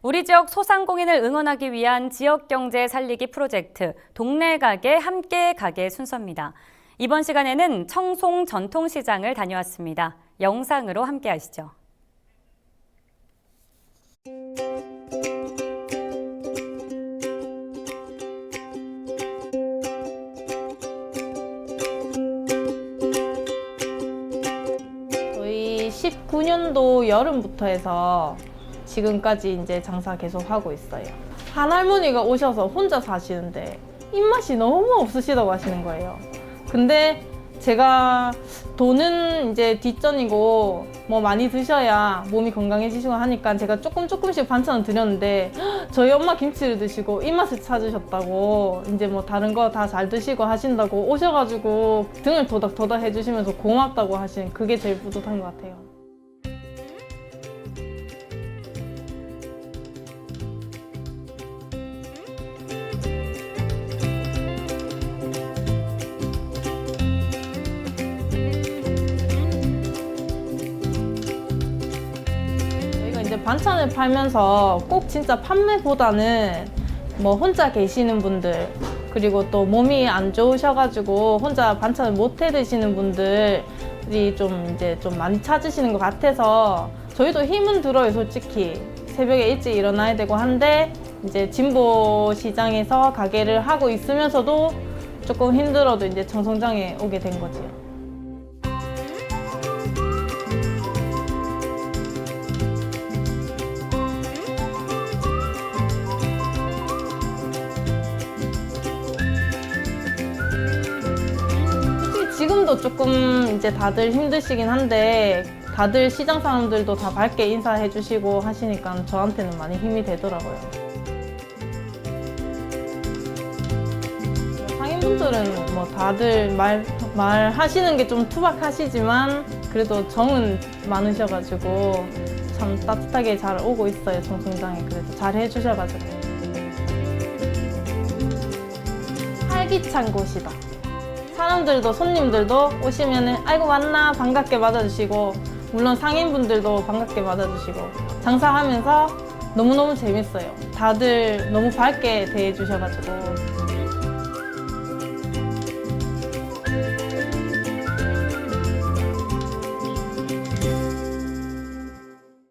우리 지역 소상공인을 응원하기 위한 지역 경제 살리기 프로젝트 동네 가게 함께 가게 순서입니다. 이번 시간에는 청송 전통시장을 다녀왔습니다. 영상으로 함께 하시죠. 저희 19년도 여름부터 해서 지금까지 이제 장사 계속 하고 있어요. 한 할머니가 오셔서 혼자 사시는데 입맛이 너무 없으시다고 하시는 거예요. 근데 제가 돈은 이제 뒷전이고 뭐 많이 드셔야 몸이 건강해지시고 하니까 제가 조금 조금씩 반찬을 드렸는데 저희 엄마 김치를 드시고 입맛을 찾으셨다고 이제 뭐 다른 거 다 잘 드시고 하신다고 오셔가지고 등을 도닥도닥 해주시면서 고맙다고 하신 그게 제일 뿌듯한 것 같아요. 반찬을 팔면서 꼭 진짜 판매보다는 뭐 혼자 계시는 분들 그리고 또 몸이 안 좋으셔가지고 혼자 반찬을 못 해 드시는 분들이 좀 이제 좀 많이 찾으시는 것 같아서 저희도 힘은 들어요 솔직히 새벽에 일찍 일어나야 되고 한데 이제 진보 시장에서 가게를 하고 있으면서도 조금 힘들어도 이제 청성장에 오게 된 거지요. 지금도 조금 이제 다들 힘드시긴 한데 다들 시장 사람들도 다 밝게 인사해 주시고 하시니까 저한테는 많이 힘이 되더라고요. 상인분들은 뭐 다들 말, 말 하시는 게 좀 투박하시지만 그래도 정은 많으셔가지고 참 따뜻하게 잘 오고 있어요, 정승장에. 그래도 잘 해주셔가지고. 활기찬 곳이다. 사람들도 손님들도 오시면은 아이고 왔나 반갑게 맞아주시고 물론 상인분들도 반갑게 맞아주시고 장사하면서 너무너무 재밌어요. 다들 너무 밝게 대해주셔가지고